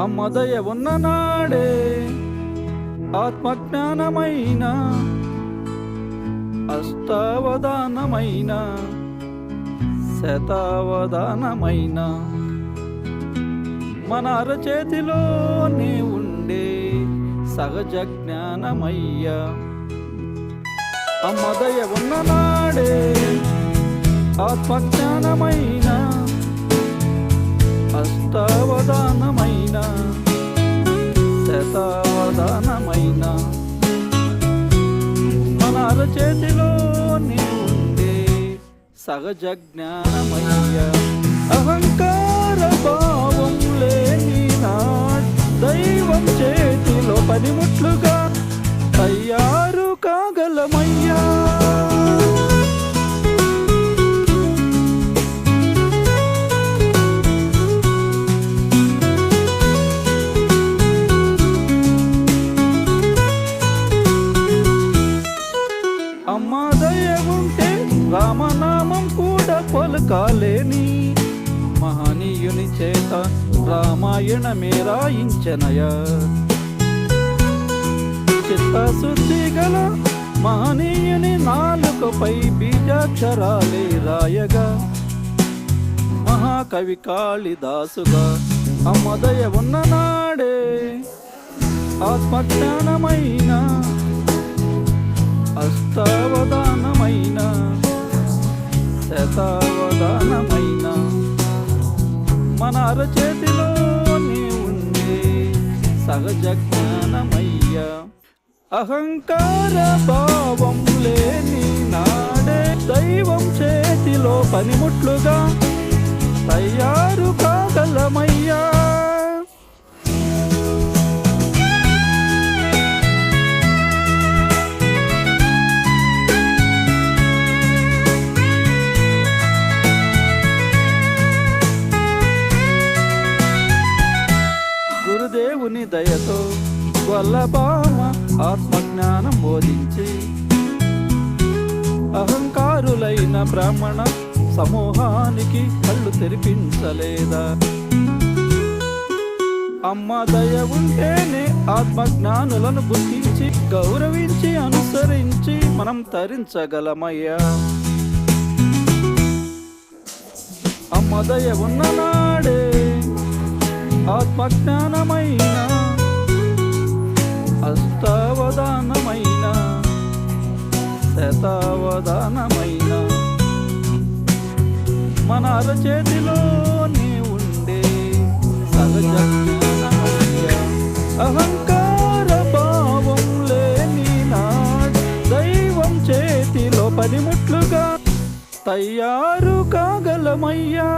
అమ్మదయ ఉన్న నాడే ఆత్మజ్ఞానమైన అష్టావధానమైన శతావధానమైన. మన అరచేతిలోనే ఉండే సహజ జ్ఞానమయ్యా. అమ్మదయ ఉన్న నాడే ఆత్మజ్ఞానమైన అష్టావధానమైన శతావధానమైన. మన చేతిలో ఉండే సహజ జ్ఞానమయ్య. అహంకార భావం లేని నా దైవం చేతిలో పనిముట్లుగా తయారు కాగలమయ్యా. రామనామం కూడా పలుకాలేని మహనీయుని చేత రామాయణమే రాయించనయ. చిత్తశుద్ధి గల మహనీయుని నాలుకపై బీజాక్షరాలే రాయగా. మహాకవి కాళిదాసుగా అమ్మదయ ఉన్న నాడే ఆత్మజ్ఞానమైన మన అరచేతిలోనే ఉండే సహజ జ్ఞానమయ్యా. అహంకార భావం లేని నాడే దైవం చేతిలో పనిముట్లుగా దయతో గొల్లబామ ఆత్మజ్ఞానం బోధించి అహంకారులైన బ్రాహ్మణ సమూహానికి కళ్ళు తెరిపించలేదా? అమ్మ దయ ఉంటేనే ఆత్మజ్ఞానులను గుర్తించి గౌరవించి అనుసరించి మనం తరించగలమయ్యా. అమ్మ దయ ఉన్న నాడే ఆత్మజ్ఞానమైన శతావధానమైన మన అరచేతిలోనే ఉండే సహజ అహంకార భావం లేని నాడు దైవం చేతిలో పనిముట్లుగా తయారు కాగలమయ్యా.